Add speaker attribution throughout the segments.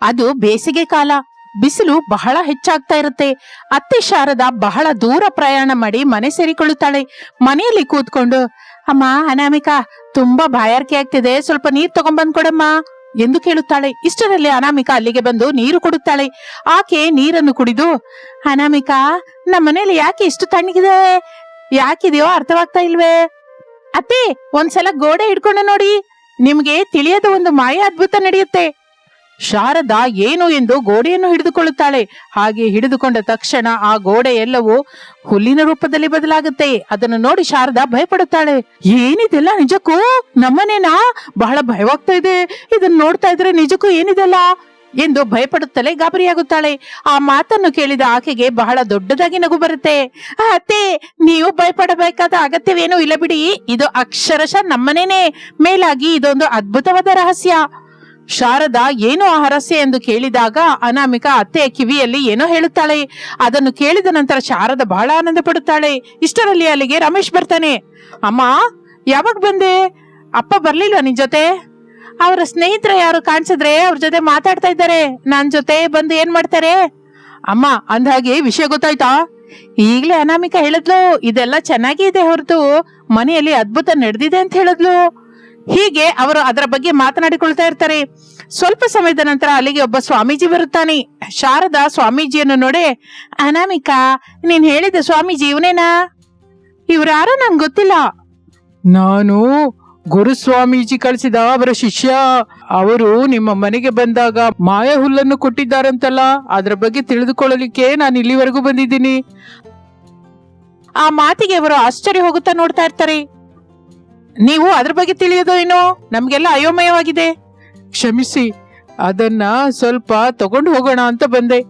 Speaker 1: ಅದು ಬೇಸಿಗೆ ಕಾಲ. ಬಿಸಿಲು ಬಹಳ ಹೆಚ್ಚಾಗ್ತಾ ಇರುತ್ತೆ. ಅತ್ತೆ ಶಾರದ ಬಹಳ ದೂರ ಪ್ರಯಾಣ ಮಾಡಿ ಮನೆ ಸೇರಿಕೊಳ್ಳುತ್ತಾಳೆ. ಮನೆಯಲ್ಲಿ ಕೂತ್ಕೊಂಡು, ಅಮ್ಮ, ಅನಾಮಿಕಾ, ತುಂಬಾ ಬಾಯಾರಿಕೆ ಆಗ್ತಿದೆ. ಸ್ವಲ್ಪ ನೀರ್ ತಗೊಂಡ್ಬಂದ್ ಕೊಡಮ್ಮ ಎಂದು ಕೇಳುತ್ತಾಳೆ. ಇಷ್ಟರಲ್ಲಿ ಅನಾಮಿಕಾ ಅಲ್ಲಿಗೆ ಬಂದು ನೀರು ಕೊಡುತ್ತಾಳೆ. ಆಕೆ ನೀರನ್ನು ಕುಡಿದು, ಅನಾಮಿಕಾ ನಮ್ಮನೇಲಿ ಯಾಕೆ ಇಷ್ಟು ತಣ್ಣಗಿದೆ? ಯಾಕಿದೆಯೋ ಅರ್ಥವಾಗ್ತಾ ಇಲ್ವೇ? ಅತ್ತೆ, ಒಂದ್ಸಲ ಗೋಡೆ ಹಿಡ್ಕೊಂಡು ನೋಡಿ. ನಿಮ್ಗೆ ತಿಳಿಯದ ಒಂದು ಮಾಯ ಅದ್ಭುತ ನಡೆಯುತ್ತೆ. ಶಾರದಾ ಏನು ಎಂದು ಗೋಡೆಯನ್ನು ಹಿಡಿದುಕೊಳ್ಳುತ್ತಾಳೆ? ಹಾಗೆ ಹಿಡಿದುಕೊಂಡ ತಕ್ಷಣ ಆ ಗೋಡೆ ಎಲ್ಲವೂ ಹುಲ್ಲಿನ ರೂಪದಲ್ಲಿ ಬದಲಾಗುತ್ತೆ. ಅದನ್ನು ನೋಡಿ ಶಾರದಾ ಭಯಪಡುತ್ತಾಳೆ. ಏನಿದೆಲ್ಲ ನಿಜಕ್ಕೂ? ನಮ್ಮನೇನಾ? ಬಹಳ ಭಯವಾಗ್ತಾ ಇದೆ. ಇದನ್ನ ನೋಡ್ತಾ ಇದ್ರೆ ನಿಜಕ್ಕೂ ಏನಿದೆಲ್ಲ? ಎಂದು ಭಯಪಡುತ್ತಲೇ ಗಾಬರಿಯಾಗುತ್ತಾಳೆ. ಆ ಮಾತನ್ನು ಕೇಳಿದ ಆಕೆಗೆ ಬಹಳ ದೊಡ್ಡದಾಗಿ ನಗು ಬರುತ್ತೆ. "ಆ, ಅತ್ತೆ ನೀವು ಭಯಪಡಬೇಕಾದ ಅಗತ್ಯವೇನೂ ಇಲ್ಲ ಬಿಡಿ. ಇದು ಅಕ್ಷರಶಃ ನಮ್ಮನೇನೆ. ಮೇಲಾಗಿ ಇದೊಂದು ಅದ್ಭುತವಾದ ರಹಸ್ಯ. ಶಾರದಾ ಏನು ಆ ಎಂದು ಕೇಳಿದಾಗ ಅನಾಮಿಕ ಅತ್ತೆ ಕಿವಿಯಲ್ಲಿ ಏನೋ ಹೇಳುತ್ತಾಳೆ. ಅದನ್ನು ಕೇಳಿದ ನಂತರ ಶಾರದ ಬಹಳ ಆನಂದ ಪಡುತ್ತಾಳೆ. ಇಷ್ಟರಲ್ಲಿ ಅಲ್ಲಿಗೆ ರಮೇಶ್ ಬರ್ತಾನೆ. ಅಮ್ಮ, ಯಾವಾಗ ಬಂದೆ? ಅಪ್ಪ ಬರ್ಲಿಲ್ವಾ ನಿನ್ ಜೊತೆ? ಅವರ ಸ್ನೇಹಿತರ ಯಾರು ಕಾಣಿಸಿದ್ರೆ ಅವ್ರ ಜೊತೆ ಮಾತಾಡ್ತಾ ಇದ್ದಾರೆ. ನನ್ ಜೊತೆ ಬಂದು ಏನ್ ಮಾಡ್ತಾರೆ? ಅಮ್ಮ ಅಂದಾಗೆ ವಿಷಯ ಗೊತ್ತಾಯ್ತಾ? ಈಗ್ಲೇ ಅನಾಮಿಕ ಹೇಳಿದ್ಲು, ಇದೆಲ್ಲ ಚೆನ್ನಾಗಿ ಇದೆ ಹೊರತು ಮನೆಯಲ್ಲಿ ಅದ್ಭುತ ನಡೆದಿದೆ ಅಂತ ಹೇಳಿದ್ಲು. ಹೀಗೆ ಅವರು ಅದರ ಬಗ್ಗೆ ಮಾತನಾಡಿಕೊಳ್ತಾ ಇರ್ತಾರೆ. ಸ್ವಲ್ಪ ಸಮಯದ ನಂತರ ಅಲ್ಲಿಗೆ ಒಬ್ಬ ಸ್ವಾಮೀಜಿ ಬರುತ್ತಾನೆ. ಶಾರದಾ ಸ್ವಾಮೀಜಿಯನ್ನು ನೋಡಿ ಅನಾಮಿಕಾ ನೀನ್ ಹೇಳಿದ ಸ್ವಾಮೀಜಿ ಇವನೇನಾ? ಇವ್ರಾರೋ ನಂಗೆ ಗೊತ್ತಿಲ್ಲ. ನಾನು ಗುರು ಸ್ವಾಮೀಜಿ ಕಳಿಸಿದ ಅವರ ಶಿಷ್ಯ. ಅವರು ನಿಮ್ಮ ಮನೆಗೆ ಬಂದಾಗ ಮಾಯ ಹುಲ್ಲನ್ನು ಕೊಟ್ಟಿದ್ದಾರಂತಲ್ಲ ಅದರ ಬಗ್ಗೆ ತಿಳಿದುಕೊಳ್ಳಲಿಕ್ಕೆ ನಾನು ಇಲ್ಲಿವರೆಗೂ ಬಂದಿದ್ದೀನಿ. ಆ ಮಾತಿಗೆ ಅವರು ಆಶ್ಚರ್ಯ ಹೋಗುತ್ತಾ ನೋಡ್ತಾ ಇರ್ತಾರೆ. ನೀವು ಅದ್ರ ಬಗ್ಗೆ ತಿಳಿಯೋದು ಏನು? ನಮ್ಗೆಲ್ಲ ಅಯೋಮಯವಾಗಿದೆ. ಕ್ಷಮಿಸಿ, ಅದನ್ನ ಸ್ವಲ್ಪ ತಗೊಂಡು ಹೋಗೋಣ ಅಂತ ಬಂದೆ.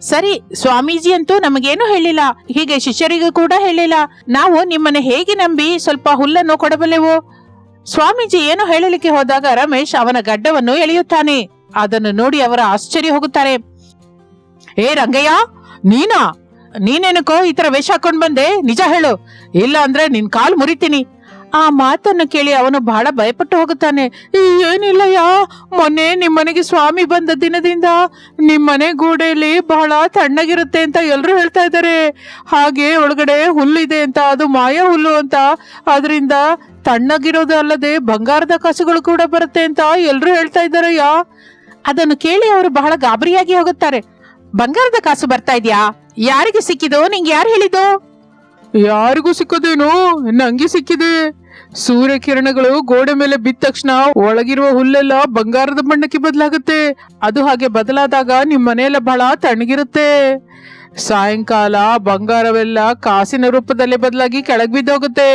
Speaker 1: ಸರಿ, ಸ್ವಾಮೀಜಿ ಅಂತೂ ನಮಗೇನು ಹೇಳಿಲ್ಲ. ಹೀಗೆ ಶಿಷ್ಯರಿಗೂ ಕೂಡ ಹೇಳಿಲ್ಲ. ನಾವು ನಿಮ್ಮನ್ನ ಹೇಗೆ ನಂಬಿ ಸ್ವಲ್ಪ ಹುಲ್ಲನ್ನು ಕೊಡಬಲ್ಲೆವು? ಸ್ವಾಮೀಜಿ ಏನು ಹೇಳಲಿಕ್ಕೆ ಹೋದಾಗ ರಮೇಶ್ ಅವನ ಗಡ್ಡವನ್ನು ಎಳೆಯುತ್ತಾನೆ. ಅದನ್ನು ನೋಡಿ ಅವರ ಆಶ್ಚರ್ಯ ಹೋಗುತ್ತಾರೆ. ಏ ರಂಗಯ್ಯ, ನೀನಾ? ನೀನೇನಕ್ಕೋ ಈ ತರ ವೇಷ ಹಾಕೊಂಡ್ ಬಂದೆ? ನಿಜ ಹೇಳು. ಇಲ್ಲ ಅಂದ್ರೆ ನಿನ್ ಕಾಲ್ ಮುರಿತೀನಿ. ಆ ಮಾತನ್ನು ಕೇಳಿ ಅವನು ಬಹಳ ಭಯಪಟ್ಟು ಹೋಗುತ್ತಾನೆ. "ಈ, ಏನಿಲ್ಲಯ್ಯ ಮೊನ್ನೆ ನಿಮ್ಮನೆಗೆ ಸ್ವಾಮಿ ಬಂದ ದಿನದಿಂದ ನಿಮ್ಮನೆ ಗೂಡೆಯಲ್ಲಿ ಬಹಳ ತಣ್ಣಗಿರುತ್ತೆ ಅಂತ ಎಲ್ಲರೂ ಹೇಳ್ತಾ ಇದ್ದಾರೆ. ಹಾಗೆ ಒಳಗಡೆ ಹುಲ್ಲಿದೆ ಅಂತ ಅದು ಮಾಯ ಹುಲ್ಲು ಅಂತ ಅದರಿಂದ ತಣ್ಣಗಿರೋದು ಅಲ್ಲದೆ ಬಂಗಾರದ ಕಾಸುಗಳು ಕೂಡ ಬರುತ್ತೆ ಅಂತ ಎಲ್ಲರೂ ಹೇಳ್ತಾ ಇದ್ದಾರಯ್ಯ. ಅದನ್ನು ಕೇಳಿ ಅವರು ಬಹಳ ಗಾಬರಿಯಾಗಿ ಹೋಗುತ್ತಾರೆ. ಬಂಗಾರದ ಕಾಸು ಬರ್ತಾ ಇದೆಯಾ? ಯಾರಿಗೆ ಸಿಕ್ಕಿದೋ ನಿಂಗೆ ಯಾರು ಹೇಳಿದೋ ಯಾರಿಗೂ ಸಿಕ್ಕದೇನು ನಂಗೆ ಸಿಕ್ಕಿದೆ. ಸೂರ್ಯಕಿರಣಗಳು ಗೋಡೆ ಮೇಲೆ ಬಿದ್ದ ತಕ್ಷಣ ಒಳಗಿರುವ ಹುಲ್ಲೆಲ್ಲ ಬಂಗಾರದ ಬಣ್ಣಕ್ಕೆ ಬದಲಾಗುತ್ತೆ. ಅದು ಹಾಗೆ ಬದಲಾದಾಗ ನಿಮ್ಮ ಮನೆಯೆಲ್ಲ ಬಹಳ ತಣ್ಣಗಿರುತ್ತೆ. ಸಾಯಂಕಾಲ ಬಂಗಾರವೆಲ್ಲ ಕಾಸಿನ ರೂಪದಲ್ಲಿ ಬದಲಾಗಿ ಕೆಳಗೆ ಬಿದ್ದೋಗುತ್ತೆ.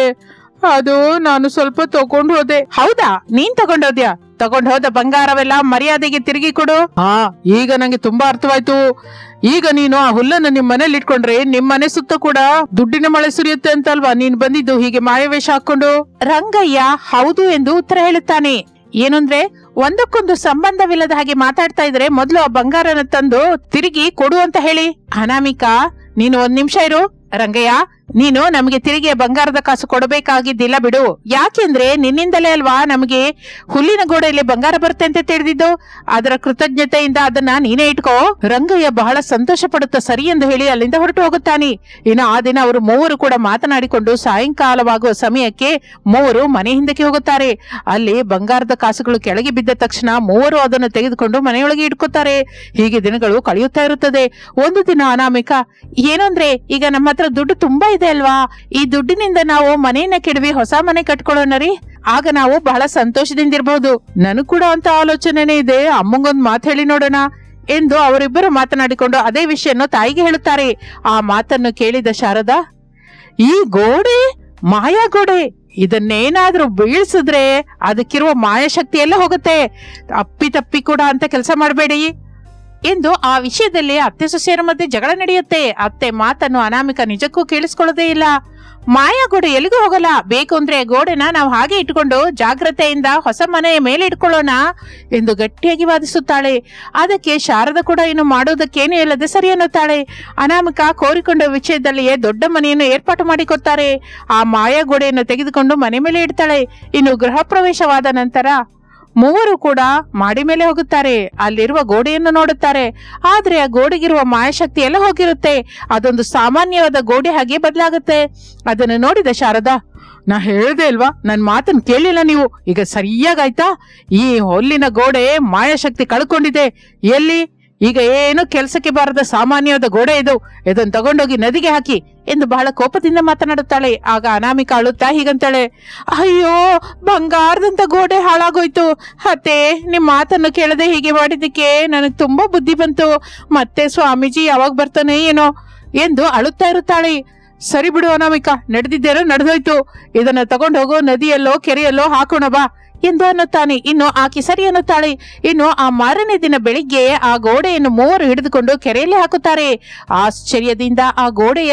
Speaker 1: ಅದು ನಾನು ಸ್ವಲ್ಪ ತಗೊಂಡು ಹೋದೆ. ಹೌದಾ? ನೀನ್ ತಗೊಂಡೋದ್ಯಾ ತಗೊಂಡ್ ಹೋದ ಬಂಗಾರವೆಲ್ಲ ಮರ್ಯಾದೆಗೆ ತಿರುಗಿ ಕೊಡು. ಹಾ, ಈಗ ನಂಗೆ ತುಂಬಾ ಅರ್ಥವಾಯ್ತು. ಈಗ ನೀನು ಆ ಹುಲ್ಲನ್ನು ನಿಮ್ ಮನೇಲಿ ಇಟ್ಕೊಂಡ್ರೆ ನಿಮ್ ಮನೆ ಸುತ್ತ ಕೂಡ ದುಡ್ಡಿನ ಮಳೆ ಸುರಿಯುತ್ತೆ ಅಂತಲ್ವಾ? ನೀನ್ ಬಂದಿದ್ದು ಹೀಗೆ ಮಾಯವೇಷ ಹಾಕೊಂಡು ರಂಗಯ್ಯ, ಹೌದು ಎಂದು ಉತ್ತರ ಹೇಳುತ್ತಾನೆ. ಏನಂದ್ರೆ, ಒಂದಕ್ಕೊಂದು ಸಂಬಂಧವಿಲ್ಲದ ಹಾಗೆ ಮಾತಾಡ್ತಾ ಇದ್ರೆ ಮೊದಲು ಆ ಬಂಗಾರನ ತಂದು ತಿರುಗಿ ಕೊಡು ಅಂತ ಹೇಳಿ. ಅನಾಮಿಕಾ, ನೀನು ಒಂದ್ ನಿಮಿಷ ಇರು. ರಂಗಯ್ಯ ನೀನು ನಮಗೆ ತಿರುಗಿ ಬಂಗಾರದ ಕಾಸು ಕೊಡಬೇಕಾಗಿದ್ದಿಲ್ಲ ಬಿಡು. ಯಾಕೆಂದ್ರೆ ನಿನ್ನಿಂದಲೇ ಅಲ್ವಾ ನಮಗೆ ಹುಲ್ಲಿನ ಗೋಡೆಯಲ್ಲಿ ಬಂಗಾರ ಬರುತ್ತೆ ಅಂತ ತಿಳಿದಿದ್ದು? ಅದರ ಕೃತಜ್ಞತೆಯಿಂದ ಅದನ್ನ ನೀನೇ ಇಟ್ಕೋ. ರಂಗಯ್ಯ ಬಹಳ ಸಂತೋಷ ಸರಿ ಎಂದು ಹೇಳಿ ಅಲ್ಲಿಂದ ಹೊರಟು ಹೋಗುತ್ತಾನೆ. ಇನ್ನು ಆ ದಿನ ಅವರು ಮೂವರು ಕೂಡ ಮಾತನಾಡಿಕೊಂಡು ಸಾಯಂಕಾಲವಾಗುವ ಸಮಯಕ್ಕೆ ಮೂವರು ಮನೆ ಹಿಂದಕ್ಕೆ ಹೋಗುತ್ತಾರೆ. ಅಲ್ಲಿ ಬಂಗಾರದ ಕಾಸುಗಳು ಕೆಳಗೆ ಬಿದ್ದ ತಕ್ಷಣ ಮೂವರು ಅದನ್ನು ತೆಗೆದುಕೊಂಡು ಮನೆಯೊಳಗೆ ಇಟ್ಕೋತಾರೆ. ಹೀಗೆ ದಿನಗಳು ಕಳೆಯುತ್ತಾ ಇರುತ್ತದೆ. ಒಂದು ದಿನ ಅನಾಮಿಕ, ಏನಂದ್ರೆ ಈಗ ನಮ್ಮ ಹತ್ರ ದುಡ್ಡು ತುಂಬಾ ಅಲ್ವಾ? ಈ ದುಡ್ಡಿನಿಂದ ನಾವು ಮನೆಯನ್ನ ಕೆಡವಿ ಹೊಸ ಮನೆ ಕಟ್ಕೊಳ್ಳೋಣ ರೀ. ಆಗ ನಾವು ಬಹಳ ಸಂತೋಷದಿಂದ ಇರಬಹುದು ನನಗ್ ಕೂಡ ಅಂತ ಆಲೋಚನೆನೇ ಇದೆ. ಅಮ್ಮಂಗೊಂದ್ ಮಾತು ಹೇಳಿ ನೋಡೋಣ ಎಂದು ಅವರಿಬ್ಬರು ಮಾತನಾಡಿಕೊಂಡು ಅದೇ ವಿಷಯನ್ನು ತಾಯಿಗೆ ಹೇಳುತ್ತಾರೆ. ಆ ಮಾತನ್ನು ಕೇಳಿದ ಶಾರದಾ, ಈ ಗೋಡೆ, ಮಾಯಾ ಗೋಡೆ, ಇದನ್ನೇನಾದ್ರೂ ಬೀಳ್ಸಿದ್ರೆ ಅದಕ್ಕಿರುವ ಮಾಯಾಶಕ್ತಿ ಎಲ್ಲ ಹೋಗುತ್ತೆ. ಅಪ್ಪಿ ತಪ್ಪಿ ಕೂಡ ಅಂತ ಕೆಲಸ ಮಾಡಬೇಡಿ. ಎಂದು ಆ ವಿಷಯದಲ್ಲಿ ಅತ್ತೆ ಸೊಸೆಯರ ಮಧ್ಯೆ ಜಗಳ ನಡೆಯುತ್ತೆ. ಅತ್ತೆ ಮಾತನ್ನು ಅನಾಮಿಕ ನಿಜಕ್ಕೂ ಕೇಳಿಸ್ಕೊಳ್ಳೋದೇ ಇಲ್ಲ. ಮಾಯಾ ಗೋಡೆ ಎಲ್ಲಿಗೂ ಹೋಗಲ್ಲ. ಬೇಕು ಅಂದ್ರೆ ಗೋಡೆನ ನಾವು ಹಾಗೆ ಇಟ್ಕೊಂಡು ಜಾಗ್ರತೆಯಿಂದ ಹೊಸ ಮನೆಯ ಮೇಲೆ ಇಟ್ಕೊಳ್ಳೋಣ ಎಂದು ಗಟ್ಟಿಯಾಗಿ ವಾದಿಸುತ್ತಾಳೆ. ಅದಕ್ಕೆ ಶಾರದ ಕೂಡ ಇನ್ನು ಮಾಡೋದಕ್ಕೇನು ಇಲ್ಲದೆ ಸರಿ ಅನ್ನುತ್ತಾಳೆ. ಅನಾಮಿಕ ಕೋರಿಕೊಂಡ ವಿಷಯದಲ್ಲಿಯೇ ದೊಡ್ಡ ಮನೆಯನ್ನು ಏರ್ಪಾಟು ಮಾಡಿಕೊತ್ತಾರೆ ಆ ಮಾಯಾ ಗೋಡೆಯನ್ನು ತೆಗೆದುಕೊಂಡು ಮನೆ ಮೇಲೆ ಇಡ್ತಾಳೆ. ಇನ್ನು ಗೃಹ ಪ್ರವೇಶವಾದ ನಂತರ ಮೂವರು ಕೂಡ ಮಾಡಿ ಮೇಲೆ ಹೋಗುತ್ತಾರೆ. ಅಲ್ಲಿರುವ ಗೋಡೆಯನ್ನು ನೋಡುತ್ತಾರೆ. ಆದ್ರೆ ಆ ಗೋಡೆಗಿರುವ ಮಾಯಶಕ್ತಿ ಎಲ್ಲ ಹೋಗಿರುತ್ತೆ. ಅದೊಂದು ಸಾಮಾನ್ಯವಾದ ಗೋಡೆ ಹಾಗೆ ಬದಲಾಗುತ್ತೆ. ಅದನ್ನು ನೋಡಿದ ಶಾರದಾ, ನಾ ಹೇಳ್ದೆ ಅಲ್ವಾ? ನನ್ ಮಾತನ್ನು ಕೇಳಿಲ್ಲ ನೀವು. ಈಗ ಸರಿಯಾಗಾಯ್ತಾ? ಈ ಹೊಲ್ಲಿನ ಗೋಡೆ ಮಾಯಾಶಕ್ತಿ ಕಳ್ಕೊಂಡಿದೆ. ಎಲ್ಲಿ? ಈಗ ಏನು ಕೆಲಸಕ್ಕೆ ಬಾರದ ಸಾಮಾನ್ಯವಾದ ಗೋಡೆ ಇದು? ಇದನ್ನು ತಗೊಂಡೋಗಿ ನದಿಗೆ ಹಾಕಿ ಎಂದು ಬಹಳ ಕೋಪದಿಂದ ಮಾತನಾಡುತ್ತಾಳೆ. ಆಗ ಅನಾಮಿಕ ಅಳುತ್ತಾ ಹೀಗಂತಾಳೆ, ಅಯ್ಯೋ, ಬಂಗಾರದಂತ ಗೋಡೆ ಹಾಳಾಗೋಯ್ತು. ಅತ್ತೆ ನಿಮ್ಮ ಮಾತನ್ನು ಕೇಳದೆ ಹೀಗೆ ಮಾಡಿದ್ದಕ್ಕೆ ನನಗೆ ತುಂಬಾ ಬುದ್ಧಿ ಬಂತು. ಮತ್ತೆ ಸ್ವಾಮೀಜಿ ಯಾವಾಗ ಬರ್ತಾನೆ ಏನೋ? ಎಂದು ಅಳುತ್ತಾ ಇರುತ್ತಾಳೆ. ಸರಿ ಬಿಡು ಅನಾಮಿಕ, ನಡೆದಿದ್ದೇನೋ ನಡೆದೋಯ್ತು. ಇದನ್ನ ತಗೊಂಡು ಹೋಗೋ ನದಿಯಲ್ಲೋ ಕೆರೆಯಲ್ಲೋ ಹಾಕೋಣ ಬಾ. ಎಂದು ಅನ್ನುತ್ತಾನೆ. ಇನ್ನು ಆಕೆ ಸರಿ ಅನ್ನುತ್ತಾಳೆ. ಇನ್ನು ಆ ಮಾರನೇ ದಿನ ಬೆಳಿಗ್ಗೆ ಆ ಗೋಡೆಯನ್ನು ಮೂವರು ಹಿಡಿದುಕೊಂಡು ಕೆರೆಯಲ್ಲಿ ಹಾಕುತ್ತಾರೆ. ಆಶ್ಚರ್ಯದಿಂದ ಆ ಗೋಡೆ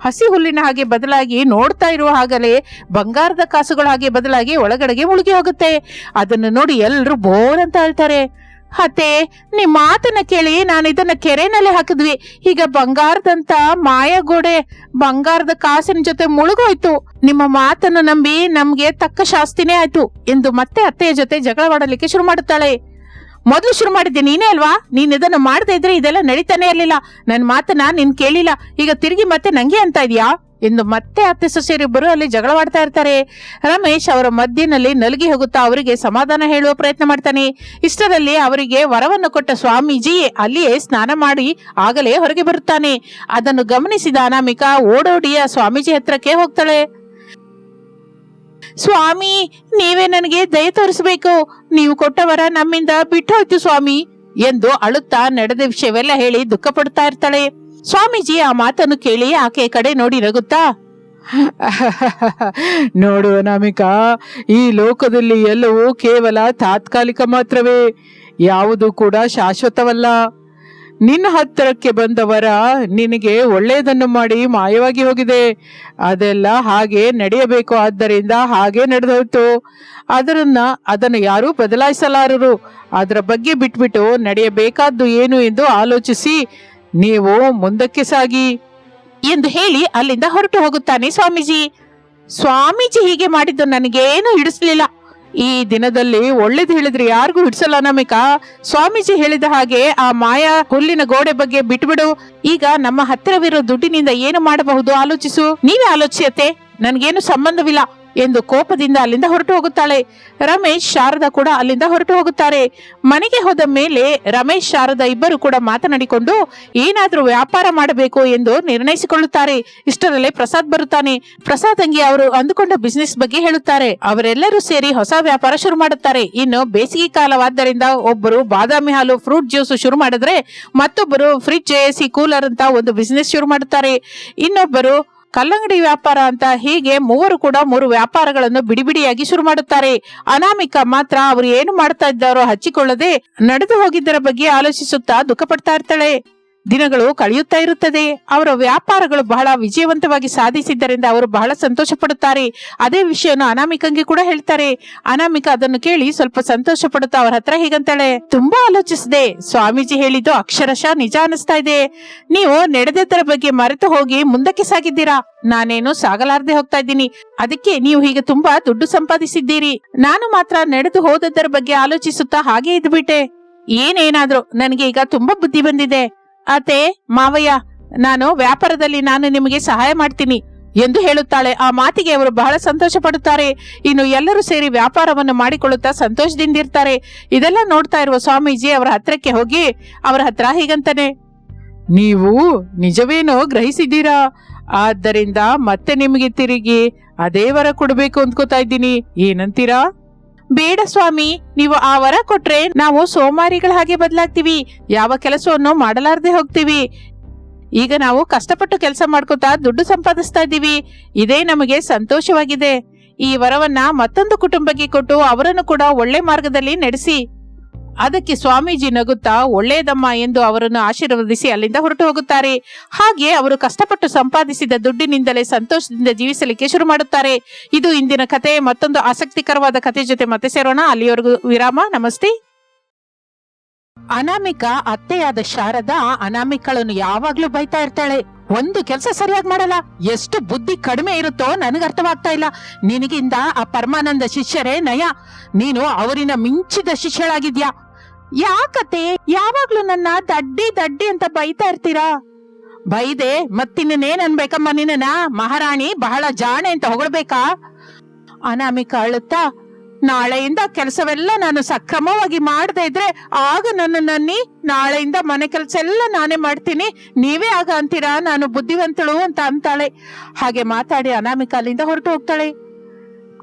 Speaker 1: ಹಸಿ ಹುಲ್ಲಿನ ಹಾಗೆ ಬದಲಾಗಿ ನೋಡ್ತಾ ಇರುವ ಹಾಗಲೇ ಬಂಗಾರದ ಕಾಸುಗಳ ಹಾಗೆ ಬದಲಾಗಿ ಒಳಗಡೆಗೆ ಮುಳುಗಿ ಹೋಗುತ್ತೆ. ಅದನ್ನು ನೋಡಿ ಎಲ್ಲರೂ ಬೋರ್ ಅಂತ ಹೇಳ್ತಾರೆ. ಅತ್ತೆ ನಿಮ್ಮ ಮಾತನ್ನ ಕೇಳಿ ನಾನು ಇದನ್ನ ಕೆರೆನಲ್ಲಿ ಹಾಕಿದ್ವಿ. ಈಗ ಬಂಗಾರದಂತ ಮಾಯ ಗೋಡೆ ಬಂಗಾರದ ಕಾಸಿನ ಜೊತೆ ಮುಳುಗೋಯ್ತು. ನಿಮ್ಮ ಮಾತನ್ನು ನಂಬಿ ನಮ್ಗೆ ತಕ್ಕ ಶಾಸ್ತಿನೇ ಆಯ್ತು ಎಂದು ಮತ್ತೆ ಅತ್ತೆಯ ಜೊತೆ ಜಗಳವಾಡಲಿಕ್ಕೆ ಶುರು ಮಾಡುತ್ತಾಳೆ. ಮೊದಲು ಶುರು ಮಾಡಿದ್ದೆ ನೀನೇ ಅಲ್ವಾ? ನೀನ್ ಇದನ್ನ ಮಾಡದೇ ಇದ್ರೆ ಇದೆಲ್ಲ ನಡೀತಾನೆ ಇರ್ಲಿಲ್ಲ. ನನ್ನ ಮಾತನ್ನ ನೀನ್ ಕೇಳಿಲ್ಲ. ಈಗ ತಿರುಗಿ ಮತ್ತೆ ನಂಗೆ ಅಂತ ಇದೀಯಾ? ಎಂದು ಮತ್ತೆ ಅತ್ತೆ ಸೊಸೆಯರಿಬ್ಬರು ಅಲ್ಲಿ ಜಗಳವಾಡ್ತಾ ಇರ್ತಾರೆ. ರಮೇಶ್ ಅವರ ಮಧ್ಯದಲ್ಲಿ ನಲುಗಿ ಹೋಗುತ್ತಾ ಅವರಿಗೆ ಸಮಾಧಾನ ಹೇಳುವ ಪ್ರಯತ್ನ ಮಾಡ್ತಾನೆ. ಇಷ್ಟರಲ್ಲಿ ಅವರಿಗೆ ವರವನ್ನು ಕೊಟ್ಟ ಸ್ವಾಮೀಜಿ ಅಲ್ಲಿಯೇ ಸ್ನಾನ ಮಾಡಿ ಆಗಲೇ ಹೊರಗೆ ಬರುತ್ತಾನೆ. ಅದನ್ನು ಗಮನಿಸಿದ ಅನಾಮಿಕಾ ಓಡೋಡಿಯ ಸ್ವಾಮೀಜಿ ಹತ್ರಕ್ಕೆ ಹೋಗ್ತಾಳೆ. ಸ್ವಾಮಿ, ನೀವೇ ನನಗೆ ದಯ ತೋರಿಸಬೇಕು. ನೀವು ಕೊಟ್ಟವರ ನಮ್ಮಿಂದ ಬಿಟ್ಟು ಹೋಯ್ತು ಸ್ವಾಮಿ ಎಂದು ಅಳುತ್ತಾ ನಡೆದ ವಿಷಯವೆಲ್ಲ ಹೇಳಿ ದುಃಖ ಪಡ್ತಾ ಇರ್ತಾಳೆ. ಸ್ವಾಮೀಜಿ ಆ ಮಾತನ್ನು ಕೇಳಿ ಆಕೆಯ ಕಡೆ ನೋಡಿ ನಗುತ್ತಾ? ನೋಡು ಅನಾಮಿಕಾ, ಈ ಲೋಕದಲ್ಲಿ ಎಲ್ಲವೂ ಕೇವಲ ತಾತ್ಕಾಲಿಕ ಮಾತ್ರವೇ, ಯಾವುದು ಕೂಡ ಶಾಶ್ವತವಲ್ಲ. ನಿನ್ನ ಹತ್ತಿರಕ್ಕೆ ಬಂದವರ ನಿನಗೆ ಒಳ್ಳೆಯದನ್ನು ಮಾಡಿ ಮಾಯವಾಗಿ ಹೋಗಿದೆ. ಅದೆಲ್ಲ ಹಾಗೆ ನಡೆಯಬೇಕು, ಆದ್ದರಿಂದ ಹಾಗೆ ನಡೆದೋಯ್ತು. ಅದರನ್ನ ಅದನ್ನು ಯಾರೂ ಬದಲಾಯಿಸಲಾರರು. ಅದರ ಬಗ್ಗೆ ಬಿಟ್ಬಿಟ್ಟು ನಡೆಯಬೇಕಾದ್ದು ಏನು ಎಂದು ಆಲೋಚಿಸಿ ನೀವು ಮುಂದಕ್ಕೆ ಸಾಗಿ. ಎಂದು ಹೇಳಿ ಅಲ್ಲಿಂದ ಹೊರಟು ಹೋಗುತ್ತಾನೆ ಸ್ವಾಮೀಜಿ. ಸ್ವಾಮೀಜಿ ಹೀಗೆ ಮಾಡಿದ್ದು ನನಗೇನು ಹಿಡಿಸ್ಲಿಲ್ಲ. ಈ ದಿನದಲ್ಲಿ ಒಳ್ಳೇದು ಹೇಳಿದ್ರೆ ಯಾರಿಗೂ ಹಿಡಿಸಲ್ಲ ನಮಿಕ. ಸ್ವಾಮೀಜಿ ಹೇಳಿದ ಹಾಗೆ ಆ ಮಾಯಾ ಹುಲ್ಲಿನ ಗೋಡೆ ಬಗ್ಗೆ ಬಿಟ್ಬಿಡು. ಈಗ ನಮ್ಮ ಹತ್ತಿರವಿರೋ ದುಡ್ಡಿನಿಂದ ಏನು ಮಾಡಬಹುದು ಆಲೋಚಿಸು. ನೀವೇ ಆಲೋಚಿಸತ್ತೆ ನನ್ಗೇನು ಸಂಬಂಧವಿಲ್ಲ. ಎಂದು ಕೋಪದಿಂದ ಅಲ್ಲಿಂದ ಹೊರಟು ಹೋಗುತ್ತಾಳೆ. ರಮೇಶ್, ಶಾರದಾ ಕೂಡ ಅಲ್ಲಿಂದ ಹೊರಟು ಹೋಗುತ್ತಾರೆ. ಮನೆಗೆ ಹೋದ ಮೇಲೆ ರಮೇಶ್, ಶಾರದಾ ಇಬ್ಬರು ಕೂಡ ಮಾತನಾಡಿಕೊಂಡು, ಏನಾದರೂ ವ್ಯಾಪಾರ ಮಾಡಬೇಕು ಎಂದು ನಿರ್ಣಯಿಸಿಕೊಳ್ಳುತ್ತಾರೆ. ಇಷ್ಟರಲ್ಲೇ ಪ್ರಸಾದ್ ಬರುತ್ತಾನೆ. ಪ್ರಸಾದ್ ಅಂಗಿ ಅವರು ಅಂದುಕೊಂಡ ಬಿಸಿನೆಸ್ ಬಗ್ಗೆ ಹೇಳುತ್ತಾರೆ. ಅವರೆಲ್ಲರೂ ಸೇರಿ ಹೊಸ ವ್ಯಾಪಾರ ಶುರು ಮಾಡುತ್ತಾರೆ. ಇನ್ನು ಬೇಸಿಗೆ ಕಾಲವಾದ್ದರಿಂದ ಒಬ್ಬರು ಬಾದಾಮಿ ಹಾಲು ಫ್ರೂಟ್ ಜ್ಯೂಸ್ ಶುರು ಮಾಡಿದ್ರೆ ಮತ್ತೊಬ್ಬರು ಫ್ರಿಡ್ಜ್ ಎಸಿ ಕೂಲರ್ ಅಂತ ಒಂದು ಬಿಸಿನೆಸ್ ಶುರು ಮಾಡುತ್ತಾರೆ. ಇನ್ನೊಬ್ಬರು ಕಲ್ಲಂಗಡಿ ವ್ಯಾಪಾರ ಅಂತ ಹೀಗೆ ಮೂವರು ಕೂಡ ಮೂರು ವ್ಯಾಪಾರಗಳನ್ನು ಬಿಡಿಬಿಡಿಯಾಗಿ ಶುರು ಮಾಡುತ್ತಾರೆ. ಅನಾಮಿಕ ಮಾತ್ರ ಅವರು ಏನು ಮಾಡ್ತಾ ಇದ್ದಾರೋ ಹಚ್ಚಿಕೊಳ್ಳದೆ ನಡೆದು ಹೋಗಿದ್ದರ ಬಗ್ಗೆ ಆಲೋಚಿಸುತ್ತಾ ದುಃಖ ಪಡ್ತಾ ಇರ್ತಾಳೆ. ದಿನಗಳು ಕಳೆಯುತ್ತಾ ಇರುತ್ತದೆ. ಅವರ ವ್ಯಾಪಾರಗಳು ಬಹಳ ವಿಜಯವಂತವಾಗಿ ಸಾಧಿಸಿದ್ದರಿಂದ ಅವರು ಬಹಳ ಸಂತೋಷ ಪಡುತ್ತಾರೆ ಅದೇ ವಿಷಯವನ್ನು ಅನಾಮಿಕಂಗೆ ಕೂಡ ಹೇಳ್ತಾರೆ. ಅನಾಮಿಕ ಅದನ್ನು ಕೇಳಿ ಸ್ವಲ್ಪ ಸಂತೋಷ ಪಡುತ್ತಾ ಅವರ ಹತ್ರ ಹೀಗಂತಾಳೆ, ತುಂಬಾ ಆಲೋಚಿಸಿದೆ. ಸ್ವಾಮೀಜಿ ಹೇಳಿದ್ದು ಅಕ್ಷರಶಃ ನಿಜ ಅನಿಸ್ತಾ ಇದೆ. ನೀವು ನಡೆದದ್ದರ ಬಗ್ಗೆ ಮರೆತು ಹೋಗಿ ಮುಂದಕ್ಕೆ ಸಾಗಿದ್ದೀರಾ? ನಾನೇನು ಸಾಗಲಾರದೆ ಹೋಗ್ತಾ ಇದ್ದೀನಿ. ಅದಕ್ಕೆ ನೀವು ಹೀಗೆ ತುಂಬಾ ದುಡ್ಡು ಸಂಪಾದಿಸಿದ್ದೀರಿ. ನಾನು ಮಾತ್ರ ನಡೆದು ಹೋದದ್ದರ ಬಗ್ಗೆ ಆಲೋಚಿಸುತ್ತಾ ಹಾಗೆ ಇದ್ಬಿಟ್ಟೆ. ಏನೇನಾದ್ರೂ ನನಗೆ ಈಗ ತುಂಬಾ ಬುದ್ಧಿ ಬಂದಿದೆ. ಅತೆ ಮಾವಯ್ಯ, ನಾನು ವ್ಯಾಪಾರದಲ್ಲಿ ನಾನು ನಿಮಗೆ ಸಹಾಯ ಮಾಡ್ತೀನಿ ಎಂದು ಹೇಳುತ್ತಾಳೆ. ಆ ಮಾತಿಗೆ ಅವರು ಬಹಳ ಸಂತೋಷ ಪಡುತ್ತಾರೆ ಇನ್ನು ಎಲ್ಲರೂ ಸೇರಿ ವ್ಯಾಪಾರವನ್ನು ಮಾಡಿಕೊಳ್ಳುತ್ತಾ ಸಂತೋಷದಿಂದಿರ್ತಾರೆ. ಇದೆಲ್ಲ ನೋಡ್ತಾ ಇರುವ ಸ್ವಾಮೀಜಿ ಅವರ ಹತ್ರಕ್ಕೆ ಹೋಗಿ ಅವರ ಹತ್ರ ಹೀಗಂತಾನೆ, ನೀವು ನಿಜವೇನೋ ಗ್ರಹಿಸಿದ್ದೀರಾ? ಆದ್ದರಿಂದ ಮತ್ತೆ ನಿಮಗೆ ತಿರುಗಿ ಅದೇ ವರ ಕೊಡಬೇಕು ಅಂದ್ಕೋತಾ ಇದ್ದೀನಿ. ಏನಂತೀರಾ? ಬೇಡ ಸ್ವಾಮಿ, ನೀವು ಆ ವರ ಕೊಟ್ರೆ ನಾವು ಸೋಮಾರಿಗಳ ಹಾಗೆ ಬದಲಾಗ್ತೀವಿ. ಯಾವ ಕೆಲಸವನ್ನು ಮಾಡಲಾರದೆ ಹೋಗ್ತೀವಿ. ಈಗ ನಾವು ಕಷ್ಟಪಟ್ಟು ಕೆಲಸ ಮಾಡ್ಕೋತಾ ದುಡ್ಡು ಸಂಪಾದಿಸ್ತಾ ಇದ್ದೀವಿ. ಇದೇ ನಮಗೆ ಸಂತೋಷವಾಗಿದೆ. ಈ ವರವನ್ನ ಮತ್ತೊಂದು ಕುಟುಂಬಕ್ಕೆ ಕೊಟ್ಟು ಅವರನ್ನು ಕೂಡ ಒಳ್ಳೆ ಮಾರ್ಗದಲ್ಲಿ ನಡೆಸಿ. ಅದಕ್ಕೆ ಸ್ವಾಮೀಜಿ ನಗುತ್ತಾ, ಒಳ್ಳೇದಮ್ಮ ಎಂದು ಅವರನ್ನು ಆಶೀರ್ವದಿಸಿ ಅಲ್ಲಿಂದ ಹೊರಟು ಹೋಗುತ್ತಾರೆ. ಹಾಗೆ ಅವರು ಕಷ್ಟಪಟ್ಟು ಸಂಪಾದಿಸಿದ ದುಡ್ಡಿನಿಂದಲೇ ಸಂತೋಷದಿಂದ ಜೀವಿಸಲಿಕ್ಕೆ ಶುರು ಮಾಡುತ್ತಾರೆ. ಇದು ಇಂದಿನ ಕತೆ. ಮತ್ತೊಂದು ಆಸಕ್ತಿಕರವಾದ ಕತೆ ಜೊತೆ ಮತ್ತೆ ಸೇರೋಣ. ಅಲ್ಲಿಯವರೆಗೂ ವಿರಾಮ. ನಮಸ್ತೆ. ಅನಾಮಿಕ ಅತ್ತೆಯಾದ ಶಾರದಾ ಅನಾಮಿಕಳನ್ನು ಯಾವಾಗ್ಲೂ ಬೈತಾ ಇರ್ತಾಳೆ. ಒಂದು ಕೆಲಸ ಸರಿಯಾಗಿ ಮಾಡಲ್ಲ. ಎಷ್ಟು ಬುದ್ಧಿ ಕಡಿಮೆ ಇರುತ್ತೋ ನನಗೆ ಅರ್ಥವಾಗ್ತಾ ಇಲ್ಲ. ನಿನಗಿಂದ ಆ ಪರಮಾನಂದ ಶಿಷ್ಯರೇ ನಯ. ನೀನು ಅವರಿನ ಮಿಂಚಿದ ಶಿಷ್ಯಳಾಗಿದ್ಯಾ? ಯಾಕತೆ ಯಾವಾಗ್ಲೂ ನನ್ನ ದಡ್ಡಿ ದಡ್ಡಿ ಅಂತ ಬೈತಾ ಇರ್ತೀರಾ? ಬೈದೆ ಮತ್ತಿನ್ನೇನ್ ಅನ್ಬೇಕಮ್ಮ ನಿನ್ನ ಮಹಾರಾಣಿ ಬಹಳ ಜಾಣೆ ಅಂತ ಹೊಗಳ್ಬೇಕಾ? ಅನಾಮಿಕ ಅಳುತ್ತಾ, ನಾಳೆಯಿಂದ ಕೆಲಸವೆಲ್ಲ ನಾನು ಸಕ್ರಮವಾಗಿ ಮಾಡದೆ ಇದ್ರೆ ಆಗ ನನ್ನ ನನ್ನಿ ನಾಳೆಯಿಂದ ಮನೆ ಕೆಲಸ ಎಲ್ಲ ನಾನೇ ಮಾಡ್ತೀನಿ, ನೀವೇ ಆಗ ಅಂತೀರಾ? ನಾನು ಬುದ್ಧಿವಂತಳು ಅಂತ ಅಂತಾಳೆ. ಹಾಗೆ ಮಾತಾಡಿ ಅನಾಮಿಕ ಅಲ್ಲಿಂದ ಹೊರಟು ಹೋಗ್ತಾಳೆ.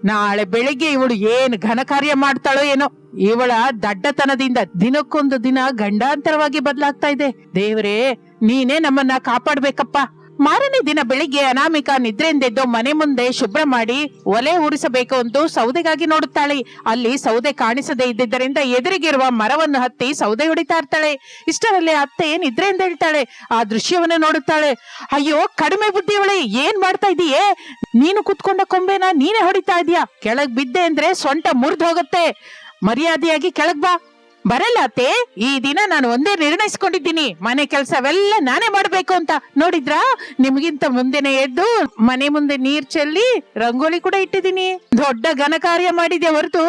Speaker 1: ನಾಳೆ ಬೆಳಿಗ್ಗೆ ಇವಳು ಏನು ಘನ ಕಾರ್ಯ ಮಾಡ್ತಾಳೋ ಏನೋ. ಇವಳ ದಡ್ಡತನದಿಂದ ದಿನಕ್ಕೊಂದು ದಿನ ಗಂಡಾಂತರವಾಗಿ ಬದಲಾಗ್ತಾ ಇದೆ. ದೇವ್ರೇ, ನೀನೇ ನಮ್ಮನ್ನ ಕಾಪಾಡ್ಬೇಕಪ್ಪ. ಮಾರನೇ ದಿನ ಬೆಳಿಗ್ಗೆ ಅನಾಮಿಕ ನಿದ್ರೆಯಿಂದೆದ್ದು ಮನೆ ಮುಂದೆ ಶುಭ್ರ ಮಾಡಿ ಒಲೆ ಉರಿಸಬೇಕು ಎಂದು ಸೌದೆಗಾಗಿ ನೋಡುತ್ತಾಳೆ. ಅಲ್ಲಿ ಸೌದೆ ಕಾಣಿಸದೇ ಇದ್ದಿದ್ದರಿಂದ ಎದುರಿಗಿರುವ ಮರವನ್ನು ಹತ್ತಿ ಸೌದೆ ಹೊಡಿತಾ ಇರ್ತಾಳೆ. ಇಷ್ಟರಲ್ಲಿ ಅತ್ತೆ ನಿದ್ರೆಯಿಂದ ಹೇಳ್ತಾಳೆ. ಆ ದೃಶ್ಯವನ್ನು ನೋಡುತ್ತಾಳೆ. ಅಯ್ಯೋ, ಕಡಿಮೆ ಬುದ್ಧಿಯವಳೆ, ಏನ್ ಮಾಡ್ತಾ ಇದೀಯೇ? ನೀನು ಕುತ್ಕೊಂಡ ಕೊಂಬೆನ ನೀನೇ ಹೊಡಿತಾ ಇದೀಯಾ? ಕೆಳಗ್ ಬಿದ್ದೆ ಅಂದ್ರೆ ಸೊಂಟ ಮುರಿದು ಹೋಗುತ್ತೆ. ಮರ್ಯಾದೆಯಾಗಿ ಕೆಳಗ್ ಬಾ. ಬರಲ್ಲ ಅತ್ತೆ, ಈ ದಿನ ನಾನು ಒಂದೇ ನಿರ್ಣಯಿಸ್ಕೊಂಡಿದ್ದೀನಿ. ಮನೆ ಕೆಲಸವೆಲ್ಲ ನಾನೇ ಮಾಡ್ಬೇಕು ಅಂತ. ನೋಡಿದ್ರಾ? ನಿಮ್ಗಿಂತ ಮುಂದೆನೆ ಎದ್ದು ಮನೆ ಮುಂದೆ ನೀರ್ ಚೆಲ್ಲಿ ರಂಗೋಲಿ ಕೂಡ ಇಟ್ಟಿದ್ದೀನಿ. ದೊಡ್ಡ ಘನ ಕಾರ್ಯ ಮಾಡಿದೆ ಹೊರತು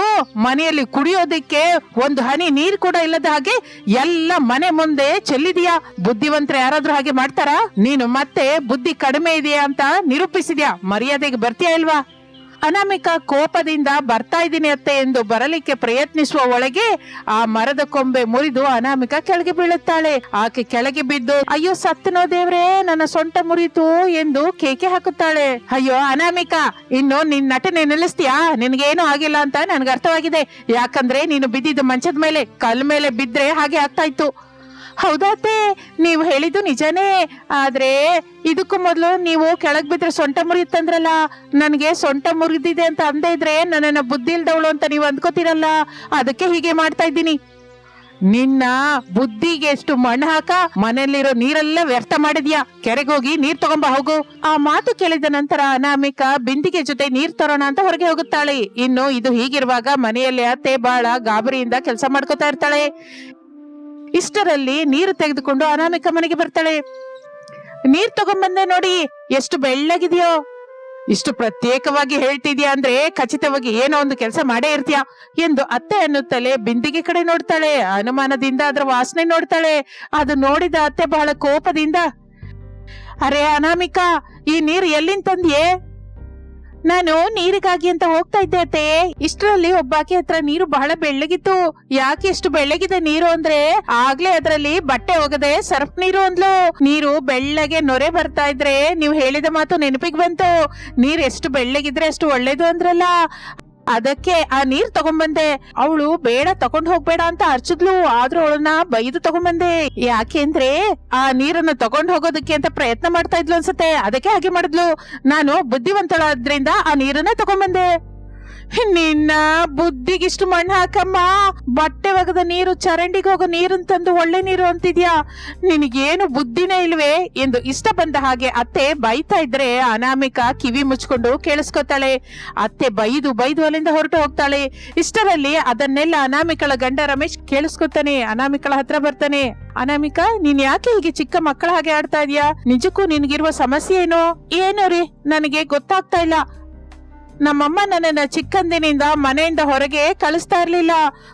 Speaker 1: ಮನೆಯಲ್ಲಿ ಕುಡಿಯೋದಕ್ಕೆ ಒಂದು ಹನಿ ನೀರ್ ಕೂಡ ಇಲ್ಲದ ಹಾಗೆ ಎಲ್ಲ ಮನೆ ಮುಂದೆ ಚೆಲ್ಲಿದೀಯಾ? ಬುದ್ಧಿವಂತರ ಯಾರಾದ್ರೂ ಹಾಗೆ ಮಾಡ್ತಾರಾ? ನೀನು ಮತ್ತೆ ಬುದ್ಧಿ ಕಡಿಮೆ ಇದೆಯಾ ಅಂತ ನಿರೂಪಿಸಿದ್ಯಾ? ಮರ್ಯಾದೆಗೆ ಬರ್ತೀಯಾ ಇಲ್ವಾ? ಅನಾಮಿಕ ಕೋಪದಿಂದ ಬರ್ತಾ ಇದ್ದೀನಿ ಅತ್ತೆ ಎಂದು ಬರಲಿಕ್ಕೆ ಪ್ರಯತ್ನಿಸುವ ಒಳಗೆ ಆ ಮರದ ಕೊಂಬೆ ಮುರಿದು ಅನಾಮಿಕ ಕೆಳಗೆ ಬೀಳುತ್ತಾಳೆ. ಆಕೆ ಕೆಳಗೆ ಬಿದ್ದು, ಅಯ್ಯೋ ಸತ್ತನೋ ದೇವ್ರೇ, ನನ್ನ ಸೊಂಟ ಮುರಿತು ಎಂದು ಕೇಕೆ ಹಾಕುತ್ತಾಳೆ. ಅಯ್ಯೋ ಅನಾಮಿಕ, ಇನ್ನು ನಿನ್ ನಟನೆ ನಿಲ್ಲಿಸ್ತೀಯಾ? ನಿನ್ಗೇನು ಆಗಿಲ್ಲ ಅಂತ ನನ್ಗೆ ಅರ್ಥವಾಗಿದೆ ಯಾಕಂದ್ರೆ ನೀನು ಬಿದ್ದಿದ್ದು ಮಂಚದ ಮೇಲೆ ಕಲ್ ಮೇಲೆ ಬಿದ್ರೆ ಹಾಗೆ ಆಗ್ತಾ ಇತ್ತು. ಹೌದಾತೆ ನೀವು ಹೇಳಿದ್ದು ನಿಜನೇ. ಆದ್ರೆ ಇದಕ್ಕೂ ಮೊದಲು ನೀವು ಕೆಳಗ್ ಬಿದ್ರೆ ಸೊಂಟ ಮುರಿಯುತ್ತಂದ್ರಲ್ಲ, ನನಗೆ ಸೊಂಟ ಮುರಿದಿದೆ ಅಂತ ಅಂದೇ ಇದ್ರೆ ನನ್ನನ್ನ ಬುದ್ಧಿ ಇಲ್ದವಳು ಅಂತ ನೀವು ಅಂದ್ಕೋತೀರಲ್ಲ, ಅದಕ್ಕೆ ಹೀಗೆ ಮಾಡ್ತಾ ಇದ್ದೀನಿ. ನಿನ್ನ ಬುದ್ಧಿಗೆ ಎಷ್ಟು ಮಣ್ಣು ಹಾಕ, ಮನೆಯಲ್ಲಿರೋ ನೀರೆಲ್ಲ ವ್ಯರ್ಥ ಮಾಡಿದ್ಯಾ? ಕೆರೆಗೆ ಹೋಗಿ ನೀರ್ ತಗೊಂಬ, ಹೋಗು. ಆ ಮಾತು ಕೇಳಿದ ನಂತರ ಅನಾಮಿಕ ಬಿಂದಿಗೆ ಜೊತೆ ನೀರ್ ತರೋಣ ಅಂತ ಹೊರಗೆ ಹೋಗುತ್ತಾಳೆ. ಇನ್ನು ಇದು ಹೀಗಿರುವಾಗ ಮನೆಯಲ್ಲಿ ಅತ್ತೆ ಬಾಳ ಗಾಬರಿಯಿಂದ ಕೆಲಸ ಮಾಡ್ಕೋತಾ ಇರ್ತಾಳೆ. ಇಷ್ಟರಲ್ಲಿ ನೀರು ತೆಗೆದುಕೊಂಡು ಅನಾಮಿಕ ಮನೆಗೆ ಬರ್ತಾಳೆ. ನೀರ್ ತಗೊಂಡ್ಬಂದೆ ನೋಡಿ, ಎಷ್ಟು ಬೆಳ್ಳಗಿದೆಯೋ. ಇಷ್ಟು ಪ್ರತ್ಯೇಕವಾಗಿ ಹೇಳ್ತಿದ್ಯಾ ಅಂದ್ರೆ ಖಚಿತವಾಗಿ ಏನೋ ಒಂದು ಕೆಲಸ ಮಾಡೇ ಇರ್ತೀಯಾ ಎಂದು ಅತ್ತೆ ಅನ್ನುತ್ತಲೇ ಬಿಂದಿಗೆ ಕಡೆ ನೋಡ್ತಾಳೆ. ಅನುಮಾನದಿಂದ ಅದರ ವಾಸನೆ ನೋಡ್ತಾಳೆ. ಅದು ನೋಡಿದ ಅತ್ತೆ ಬಹಳ ಕೋಪದಿಂದ, ಅರೆ ಅನಾಮಿಕ, ಈ ನೀರು ಎಲ್ಲಿಂದ ತಂದ್ಯೆ? ನಾನು ನೀರಿಗಾಗಿ ಅಂತ ಹೋಗ್ತಾ ಇದ್ದೆ ಅತ್ತೆ. ಇಷ್ಟರಲ್ಲಿ ಒಬ್ಬಾಕಿ ಹತ್ರ ನೀರು ಬಹಳ ಬೆಳ್ಳಗಿತ್ತು. ಯಾಕೆ ಇಷ್ಟು ಬೆಳ್ಳಗಿದೆ ನೀರು ಅಂದ್ರೆ? ಆಗ್ಲೇ ಅದ್ರಲ್ಲಿ ಬಟ್ಟೆ ಹೋಗದೆ ಸರ್ಫ್ ನೀರು ಅಂದ್ಲು. ನೀರು ಬೆಳ್ಳಗೆ ನೊರೆ ಬರ್ತಾ ಇದ್ರೆ ನೀವು ಹೇಳಿದ ಮಾತು ನೆನಪಿಗೆ ಬಂತು. ನೀರ್ ಎಷ್ಟು ಬೆಳ್ಳಗಿದ್ರೆ ಅಷ್ಟು ಒಳ್ಳೇದು ಅಂದ್ರಲ್ಲ. ಅದಕ್ಕೆ ಆ ನೀರ್ ತಗೊಂಡ್ಬಂದೆ. ಅವಳು ಬೇಡ, ತಗೊಂಡ್ ಹೋಗ್ಬೇಡ ಅಂತ ಅರ್ಚಿದ್ಲು. ಆದ್ರೂ ಅವಳನ್ನ ಬೈದು ತಗೊಂಬಂದೆ ಯಾಕೆಂದ್ರೆ ಆ ನೀರನ್ನ ತಗೊಂಡ್ ಹೋಗೋದಕ್ಕೆ ಅಂತ ಪ್ರಯತ್ನ ಮಾಡ್ತಾ ಇದ್ಲು ಅನ್ಸುತ್ತೆ. ಅದಕ್ಕೆ ಹಾಗೆ ಮಾಡಿದ್ಲು. ನಾನು ಬುದ್ಧಿವಂತಳಾದ್ರಿಂದ ಆ ನೀರನ್ನ ತಗೊಂಬಂದೆ ನಿನ್ನ ಬುದ್ಧಿಗಿಷ್ಟು ಮಣ್ಣು ಹಾಕಮ್ಮ. ಬಟ್ಟೆ ಒಗದ ನೀರು, ಚರಂಡಿಗೆ ಹೋಗೋ ನೀರನ್ ತಂದು ಒಳ್ಳೆ ನೀರು ಅಂತಿದ್ಯಾ? ನಿನಗೇನು ಬುದ್ಧಿನೇ ಇಲ್ವೇ? ಎಂದು ಇಷ್ಟ ಬಂದ ಹಾಗೆ ಅತ್ತೆ ಬೈತಾ ಇದ್ರೆ ಅನಾಮಿಕ ಕಿವಿ ಮುಚ್ಕೊಂಡು ಕೇಳಿಸ್ಕೊತಾಳೆ. ಅತ್ತೆ ಬೈದು ಬೈದು ಅಲ್ಲಿಂದ ಹೊರಟು ಹೋಗ್ತಾಳೆ. ಇಷ್ಟರಲ್ಲಿ ಅದನ್ನೆಲ್ಲ ಅನಾಮಿಕಳ ಗಂಡ ರಮೇಶ್ ಕೇಳಿಸ್ಕೊತಾನೆ. ಅನಾಮಿಕಳ ಹತ್ರ ಬರ್ತಾನೆ. ಅನಾಮಿಕ, ನೀನ್ ಯಾಕೆ ಹೀಗೆ ಚಿಕ್ಕ ಮಕ್ಕಳ ಹಾಗೆ ಆಡ್ತಾ ಇದೀಯಾ? ನಿಜಕ್ಕೂ ನಿನ್ಗಿರುವ ಸಮಸ್ಯೆ ಏನೋ? ಏನೋ ರೀ? ನನಗೆ ಗೊತ್ತಾಗ್ತಾ ಇಲ್ಲ. ನಮ್ಮಮ್ಮ ನನ್ನನ್ನ ಚಿಕ್ಕಂದಿನಿಂದ ಮನೆಯಿಂದ ಹೊರಗೆ ಕಳಿಸ್ತಾ ಇರ್ಲಿಲ್ಲ.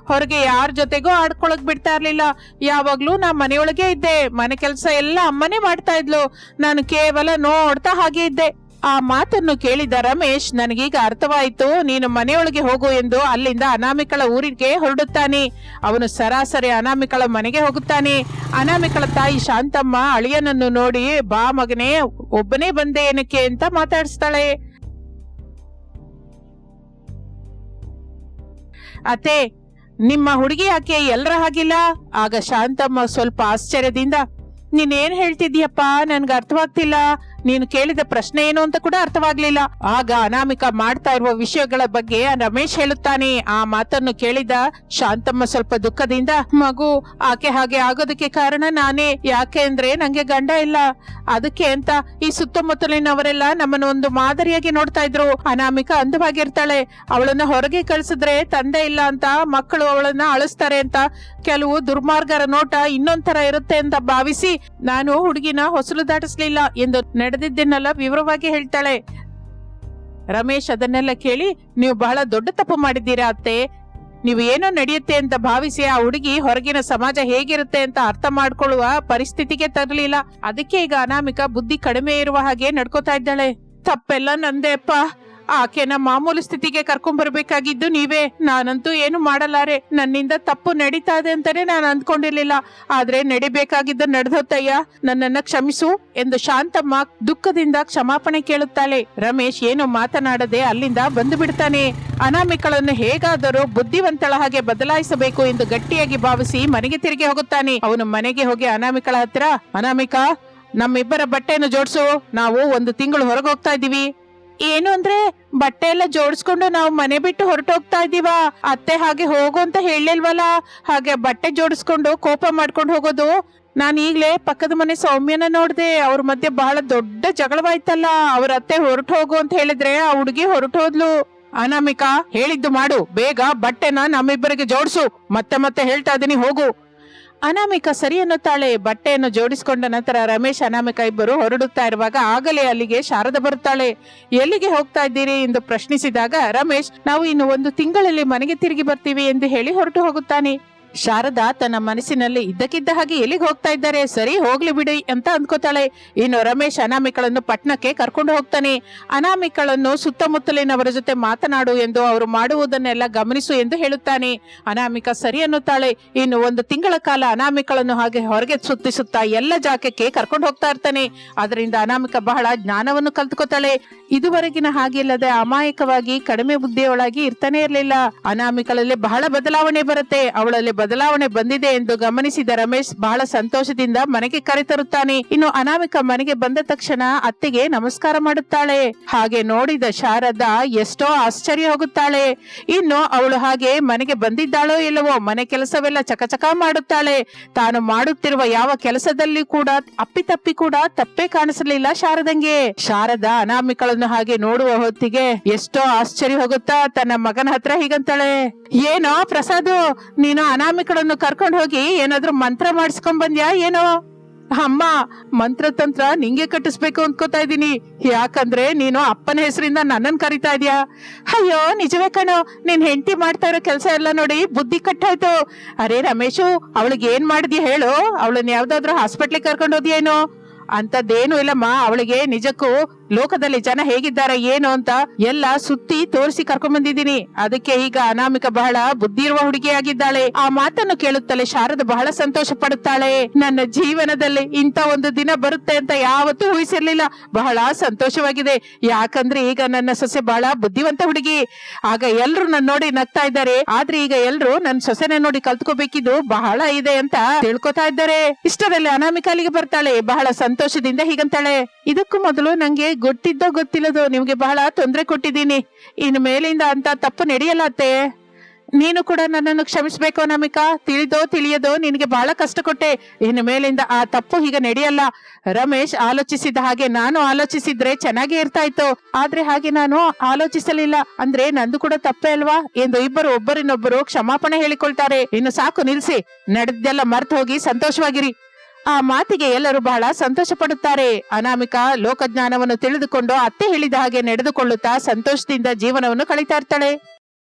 Speaker 1: ಹೊರಗೆ ಯಾರ ಜೊತೆಗೂ ಆಡ್ಕೊಳಕ್ ಬಿಡ್ತಾ ಇರ್ಲಿಲ್ಲ. ಯಾವಾಗ್ಲೂ ನಾ ಮನೆಯೊಳಗೆ ಇದ್ದೆ. ಮನೆ ಕೆಲಸ ಎಲ್ಲ ಅಮ್ಮನೇ ಮಾಡ್ತಾ ಇದ್ಲು. ನಾನು ಕೇವಲ ನೋಡ್ತಾ ಹಾಗೆ ಇದ್ದೆ. ಆ ಮಾತನ್ನು ಕೇಳಿದ ರಮೇಶ್, ನನಗೀಗ ಅರ್ಥವಾಯಿತು. ನೀನು ಮನೆಯೊಳಗೆ ಹೋಗು ಎಂದು ಅಲ್ಲಿಂದ ಅನಾಮಿಕಳ ಊರಿಗೆ ಹೊರಡುತ್ತಾನೆ. ಅವನು ಸರಾಸರಿ ಅನಾಮಿಕಳ ಮನೆಗೆ ಹೋಗುತ್ತಾನೆ. ಅನಾಮಿಕಳ ತಾಯಿ ಶಾಂತಮ್ಮ ಅಳಿಯನನ್ನು ನೋಡಿ, ಬಾ ಮಗನೇ, ಒಬ್ಬನೇ ಬಂದೆ ಏನಕ್ಕೆ? ಅಂತ ಮಾತಾಡಿಸ್ತಾಳೆ. ಅತ್ತೆ ನಿಮ್ಮ ಹುಡುಗಿ ಯಾಕೆ ಎಲ್ರ ಹಾಗಿಲ್ಲ? ಆಗ ಶಾಂತಮ್ಮ ಸ್ವಲ್ಪ ಆಶ್ಚರ್ಯದಿಂದ ನೀನೇನ್ ಹೇಳ್ತಿದ್ಯಪ್ಪ ನನ್ಗೆ ಅರ್ಥವಾಗ್ತಿಲ್ಲ ನೀನು ಕೇಳಿದ ಪ್ರಶ್ನೆ ಏನು ಅಂತ ಕೂಡ ಅರ್ಥವಾಗ್ಲಿಲ್ಲ. ಆಗ ಅನಾಮಿಕ ಮಾಡ್ತಾ ಇರುವ ವಿಷಯಗಳ ಬಗ್ಗೆ ರಮೇಶ್ ಹೇಳುತ್ತಾನೆ. ಆ ಮಾತನ್ನು ಕೇಳಿದ ಶಾಂತಮ್ಮ ಸ್ವಲ್ಪ ದುಃಖದಿಂದ, ಮಗು, ಆಕೆ ಹಾಗೆ ಆಗೋದಕ್ಕೆ ಕಾರಣ ನಾನೇ. ಯಾಕೆ ಅಂದ್ರೆ ನಂಗೆ ಗಂಡ ಇಲ್ಲ. ಅದಕ್ಕೆ ಅಂತ ಈ ಸುತ್ತಮುತ್ತಲಿನವರೆಲ್ಲ ನಮ್ಮನ್ನು ಒಂದು ಮಾದರಿಯಾಗಿ ನೋಡ್ತಾ ಇದ್ರು. ಅನಾಮಿಕ ಅಂದವಾಗಿರ್ತಾಳೆ, ಅವಳನ್ನ ಹೊರಗೆ ಕಳ್ಸಿದ್ರೆ ತಂದೆ ಇಲ್ಲ ಅಂತ, ಮಕ್ಕಳು ಅವಳನ್ನ ಅಳಿಸ್ತಾರೆ ಅಂತ. ಕೆಲವು ದುರ್ಮಾರ್ಗರ ನೋಟ ಇನ್ನೊಂದ್ ತರ ಇರುತ್ತೆ ಅಂತ ಭಾವಿಸಿ, ನಾನು ಹುಡುಗಿನ ಹೊಸಲು ದಾಟಿಸ್ಲಿಲ್ಲ ಎಂದು ನಡೆದಿದ್ದನ್ನೆಲ್ಲ ವಿವರವಾಗಿ ಹೇಳ್ತಾಳೆ. ರಮೇಶ್ ಅದನ್ನೆಲ್ಲ ಕೇಳಿ, ನೀವು ಬಹಳ ದೊಡ್ಡ ತಪ್ಪು ಮಾಡಿದ್ದೀರಾ ಅತ್ತೆ? ನೀವು ಏನೋ ನಡೆಯುತ್ತೆ ಅಂತ ಭಾವಿಸಿ ಆ ಹುಡುಗಿ ಹೊರಗಿನ ಸಮಾಜ ಹೇಗಿರುತ್ತೆ ಅಂತ ಅರ್ಥ ಮಾಡ್ಕೊಳ್ಳುವ ಪರಿಸ್ಥಿತಿಗೆ ತರಲಿಲ್ಲ. ಅದಕ್ಕೆ ಈಗ ಅನಾಮಿಕ ಬುದ್ಧಿ ಕಡಿಮೆ ಇರುವ ಹಾಗೆ ನಡ್ಕೋತಾ ಇದ್ದಾಳೆ. ತಪ್ಪೆಲ್ಲ ನಂದೇ ಅಪ್ಪ. ಆಕೆನ ಮಾಮೂಲು ಸ್ಥಿತಿಗೆ ಕರ್ಕೊಂಡ್ ಬರ್ಬೇಕಾಗಿದ್ದು ನೀವೇ. ನಾನಂತೂ ಏನು ಮಾಡಲಾರೆ. ನನ್ನಿಂದ ತಪ್ಪು ನಡೀತಾ ಇದೆ ಅಂತಾನೆ ನಾನು ಅಂದ್ಕೊಂಡಿರ್ಲಿಲ್ಲ. ಆದ್ರೆ ನಡಿಬೇಕಾಗಿದ್ದು ನಡೆದೋತಯ್ಯ ನನ್ನನ್ನ ಕ್ಷಮಿಸು ಎಂದು ಶಾಂತಮ್ಮ ದುಃಖದಿಂದ ಕ್ಷಮಾಪಣೆ ಕೇಳುತ್ತಾಳೆ. ರಮೇಶ್ ಏನು ಮಾತನಾಡದೆ ಅಲ್ಲಿಂದ ಬಂದು ಬಿಡ್ತಾನೆ. ಅನಾಮಿಕಳನ್ನು ಹೇಗಾದರೂ ಬುದ್ಧಿವಂತಳ ಹಾಗೆ ಬದಲಾಯಿಸಬೇಕು ಎಂದು ಗಟ್ಟಿಯಾಗಿ ಭಾವಿಸಿ ಮನೆಗೆ ತಿರುಗಿ ಹೋಗುತ್ತಾನೆ. ಅವನು ಮನೆಗೆ ಹೋಗಿ ಅನಾಮಿಕಳ ಹತ್ರ, ಅನಾಮಿಕಾ, ನಮ್ಮಿಬ್ಬರ ಬಟ್ಟೆಯನ್ನು ಜೋಡಿಸು. ನಾವು ಒಂದು ತಿಂಗಳು ಹೊರಗೆ ಹೋಗ್ತಾ ಇದೀವಿ ಏನು ಅಂದ್ರೆ ಬಟ್ಟೆ ಎಲ್ಲ ಜೋಡಿಸ್ಕೊಂಡು ನಾವು ಮನೆ ಬಿಟ್ಟು ಹೊರಟೋಗ್ತಾ ಇದೀವ? ಅತ್ತೆ ಹಾಗೆ ಹೋಗು ಅಂತ ಹೇಳಿಲ್ವಲ್ಲ? ಹಾಗೆ ಬಟ್ಟೆ ಜೋಡಿಸ್ಕೊಂಡು ಕೋಪ ಮಾಡ್ಕೊಂಡು ಹೋಗೋದು? ನಾನು ಈಗ್ಲೇ ಪಕ್ಕದ ಮನೆ ಸೌಮ್ಯನ ನೋಡ್ದೆ, ಅವ್ರ ಮಧ್ಯೆ ಬಹಳ ದೊಡ್ಡ ಜಗಳವಾಯ್ತಲ್ಲ. ಅವ್ರ ಅತ್ತೆ ಹೊರಟು ಹೋಗು ಅಂತ ಹೇಳಿದ್ರೆ ಆ ಹುಡುಗಿ ಹೊರಟು ಹೋದ್ಲು. ಅನಾಮಿಕಾ, ಹೇಳಿದ್ದು ಮಾಡು. ಬೇಗ ಬಟ್ಟೆನ ನಮ್ಮಿಬ್ಬರಿಗೆ ಜೋಡಿಸು. ಮತ್ತೆ ಮತ್ತೆ ಹೇಳ್ತಾ ಇದೀನಿ, ಹೋಗು. ಅನಾಮಿಕ ಸರಿ ಅನ್ನುತ್ತಾಳೆ ಬಟ್ಟೆಯನ್ನು ಜೋಡಿಸಿಕೊಂಡ ನಂತರ ರಮೇಶ್ ಅನಾಮಿಕ ಇಬ್ಬರು ಹೊರಡುತ್ತಾ ಇರುವಾಗ ಆಗಲೇ ಅಲ್ಲಿಗೆ ಶಾರದ ಬರುತ್ತಾಳೆ. ಎಲ್ಲಿಗೆ ಹೋಗ್ತಾ ಇದ್ದೀರಿ? ಎಂದು ಪ್ರಶ್ನಿಸಿದಾಗ ರಮೇಶ್, ನಾವು ಇನ್ನು ಒಂದು ತಿಂಗಳಲ್ಲಿ ಮನೆಗೆ ತಿರುಗಿ ಬರ್ತೀವಿ ಎಂದು ಹೇಳಿ ಹೊರಟು ಹೋಗುತ್ತಾನೆ. ಶಾರದಾ ತನ್ನ ಮನಸ್ಸಿನಲ್ಲಿ ಇದ್ದಕ್ಕಿದ್ದ ಹಾಗೆ ಎಲ್ಲಿಗೆ ಹೋಗ್ತಾ ಇದ್ದಾರೆ? ಸರಿ, ಹೋಗ್ಲಿ ಬಿಡಿ ಅಂತ ಅಂದ್ಕೋತಾಳೆ. ಇನ್ನು ರಮೇಶ್ ಅನಾಮಿಕಳನ್ನು ಪಟ್ಟಣಕ್ಕೆ ಕರ್ಕೊಂಡು ಹೋಗ್ತಾನೆ. ಅನಾಮಿಕಳನ್ನು ಸುತ್ತಮುತ್ತಲಿನವರ ಜೊತೆ ಮಾತನಾಡು ಎಂದು ಅವರು ಮಾಡುವುದನ್ನೆಲ್ಲ ಗಮನಿಸು ಎಂದು ಹೇಳುತ್ತಾನೆ. ಅನಾಮಿಕ ಸರಿ ಅನ್ನುತ್ತಾಳೆ. ಇನ್ನು ಒಂದು ತಿಂಗಳ ಕಾಲ ಅನಾಮಿಕಳನ್ನು ಹಾಗೆ ಹೊರಗೆ ಸುತ್ತಿಸುತ್ತಾ ಎಲ್ಲ ಜಾಗಕ್ಕೆ ಕರ್ಕೊಂಡು ಹೋಗ್ತಾ ಇರ್ತಾನೆ. ಅದರಿಂದ ಅನಾಮಿಕ ಬಹಳ ಜ್ಞಾನವನ್ನು ಕಲ್ತ್ಕೋತಾಳೆ. ಇದುವರೆಗಿನ ಹಾಗಿಲ್ಲದೆ ಅಮಾಯಕವಾಗಿ ಕಡಿಮೆ ಬುದ್ಧಿಯೊಳಗಿ ಇರ್ತಾನೆ ಇರಲಿಲ್ಲ. ಅನಾಮಿಕಳಲ್ಲಿ ಬಹಳ ಬದಲಾವಣೆ ಬರುತ್ತೆ. ಅವಳಲ್ಲಿ ಬದಲಾವಣೆ ಬಂದಿದೆ ಎಂದು ಗಮನಿಸಿದ ರಮೇಶ್ ಬಹಳ ಸಂತೋಷದಿಂದ ಮನೆಗೆ ಕರೆತರುತ್ತಾನೆ ಇನ್ನು ಅನಾಮಿಕ ಮನೆಗೆ ಬಂದ ತಕ್ಷಣ ಅತ್ತೆಗೆ ನಮಸ್ಕಾರ ಮಾಡುತ್ತಾಳೆ. ಹಾಗೆ ನೋಡಿದ ಶಾರದಾ ಎಷ್ಟೋ ಆಶ್ಚರ್ಯ ಹೋಗುತ್ತಾಳೆ. ಇನ್ನು ಅವಳು ಹಾಗೆ ಮನೆಗೆ ಬಂದಿದ್ದಾಳೋ ಇಲ್ಲವೋ ಮನೆ ಕೆಲಸವೆಲ್ಲ ಚಕಚಕ ಮಾಡುತ್ತಾಳೆ. ತಾನು ಮಾಡುತ್ತಿರುವ ಯಾವ ಕೆಲಸದಲ್ಲಿ ಕೂಡ ಅಪ್ಪಿತಪ್ಪಿ ಕೂಡ ತಪ್ಪೇ ಕಾಣಿಸಲಿಲ್ಲ ಶಾರದಂಗೆ. ಶಾರದಾ ಅನಾಮಿಕಳನ್ನು ಹಾಗೆ ನೋಡುವ ಹೊತ್ತಿಗೆ ಎಷ್ಟೋ ಆಶ್ಚರ್ಯ ಹೋಗುತ್ತಾ ತನ್ನ ಮಗನ ಹತ್ರ ಹೀಗಂತಾಳೆ. ಏನೋ ಪ್ರಸಾದು, ನೀನು ಅನಾಮಿಕಳನ್ನು ಕರ್ಕೊಂಡು ಹೋಗಿ ಏನಾದ್ರೂ ಮಂತ್ರ ಮಾಡಿಸ್ಕೊಂಡ್ ಬಂದ್ಯಾ ಏನೋ? ಅಮ್ಮ, ಮಂತ್ರತಂತ್ರ ನಿಂಗೆ ಕಟ್ಟಿಸ್ಬೇಕು ಅನ್ಕೋತಾ ಇದ್ದೀನಿ. ಯಾಕಂದ್ರೆ ನೀನು ಅಪ್ಪನ ಹೆಸರಿಂದ ನನ್ನನ್ ಕರಿತಾ ಇದೀಯಾ? ಅಯ್ಯೋ, ನಿಜವೇ ಕಣೋ, ನಿನ್ ಹೆಂಡತಿ ಮಾಡ್ತಾ ಇರೋ ಕೆಲಸ ಎಲ್ಲ ನೋಡಿ ಬುದ್ಧಿ ಕಟ್ಟಾಯ್ತು. ಅರೆ ರಮೇಶು, ಅವಳಿಗೆ ಏನ್ ಮಾಡಿದ್ಯಾ ಹೇಳು? ಅವಳನ್ನ ಯಾವ್ದಾದ್ರು ಹಾಸ್ಪಿಟ್ಲಿಗೆ ಕರ್ಕೊಂಡು ಹೋದ್ಯೇನು ಅಂತದ್ದೇನು ಇಲ್ಲಮ್ಮ, ಅವಳಿಗೆ ನಿಜಕ್ಕೂ ಲೋಕದಲ್ಲಿ ಜನ ಹೇಗಿದ್ದಾರೆ, ಏನು ಅಂತ ಎಲ್ಲ ಸುತ್ತಿ ತೋರಿಸಿ ಕರ್ಕೊಂಡ್ ಬಂದಿದ್ದೀನಿ. ಅದಕ್ಕೆ ಈಗ ಅನಾಮಿಕ ಬಹಳ ಬುದ್ಧಿ ಇರುವ ಹುಡುಗಿಯಾಗಿದ್ದಾಳೆ ಆ ಮಾತನ್ನು ಕೇಳುತ್ತಲೇ ಶಾರದ ಬಹಳ ಸಂತೋಷ ಪಡುತ್ತಾಳೆ. ನನ್ನ ಜೀವನದಲ್ಲಿ ಇಂತ ಒಂದು ದಿನ ಬರುತ್ತೆ ಅಂತ ಯಾವತ್ತೂ ಊಹಿಸಿರ್ಲಿಲ್ಲ. ಬಹಳ ಸಂತೋಷವಾಗಿದೆ. ಯಾಕಂದ್ರೆ ಈಗ ನನ್ನ ಸೊಸೆ ಬಹಳ ಬುದ್ಧಿವಂತ ಹುಡುಗಿ. ಆಗ ಎಲ್ರು ನನ್ನ ನೋಡಿ ನಗ್ತಾ ಇದ್ದಾರೆ. ಆದ್ರೆ ಈಗ ಎಲ್ರು ನನ್ನ ಸೊಸೆನ ನೋಡಿ ಕಲ್ತ್ಕೋಬೇಕಿದ್ದು ಬಹಳ ಇದೆ ಅಂತ ತಿಳ್ಕೊತಾ ಇದ್ದಾರೆ. ಇಷ್ಟದಲ್ಲಿ ಅನಾಮಿಕಾಲಿಗೆ ಬರ್ತಾಳೆ. ಬಹಳ ಸಂತೋಷದಿಂದ ಹೀಗಂತಾಳೆ. ಇದಕ್ಕೂ ಮೊದಲು ನಂಗೆ ಗೊತ್ತಿದ್ದೋ ಗೊತ್ತಿಲ್ಲದೋ ನಿಮ್ಗೆ ಬಹಳ ತೊಂದರೆ ಕೊಟ್ಟಿದ್ದೀನಿ. ಇನ್ನು ಮೇಲಿಂದ ಅಂತ ತಪ್ಪು ನಡೆಯಲ್ಲ ಅತ್ತೆ ನೀನು ಕೂಡ ನನ್ನನ್ನು ಕ್ಷಮಿಸ್ಬೇಕು ಅನಾಮಿಕಾ ತಿಳಿದೋ ತಿಳಿಯದೋ ನಿನಗೆ ಬಹಳ ಕಷ್ಟ ಕೊಟ್ಟೆ. ಇನ್ನು ಮೇಲಿಂದ ಆ ತಪ್ಪು ಹೀಗೆ ನಡೆಯಲ್ಲ. ರಮೇಶ್ ಆಲೋಚಿಸಿದ ಹಾಗೆ ನಾನು ಆಲೋಚಿಸಿದ್ರೆ ಚೆನ್ನಾಗಿ ಇರ್ತಾ ಇತ್ತು ಆದ್ರೆ ಹಾಗೆ ನಾನು ಆಲೋಚಿಸಲಿಲ್ಲ. ಅಂದ್ರೆ ನಂದು ಕೂಡ ತಪ್ಪೇ ಅಲ್ವಾ? ಎಂದು ಇಬ್ಬರು ಒಬ್ಬರಿನೊಬ್ಬರು ಕ್ಷಮಾಪಣೆ ಹೇಳಿಕೊಳ್ತಾರೆ. ಇನ್ನು ಸಾಕು ನಿಲ್ಸಿ. ನಡೆದ್ದೆಲ್ಲ ಮರ್ತು ಹೋಗಿ ಸಂತೋಷವಾಗಿರಿ. ಆ ಮಾತಿಗೆ ಎಲ್ಲರೂ ಬಹಳ ಸಂತೋಷ ಪಡುತ್ತಾರೆ ಅನಾಮಿಕ ಲೋಕಜ್ಞಾನವನ್ನು ತಿಳಿದುಕೊಂಡು ಅತ್ತೆ ಹೇಳಿದ ಹಾಗೆ ನಡೆದುಕೊಳ್ಳುತ್ತಾ ಸಂತೋಷದಿಂದ ಜೀವನವನ್ನು ಕಳೀತಾ ಇರ್ತಾಳೆ.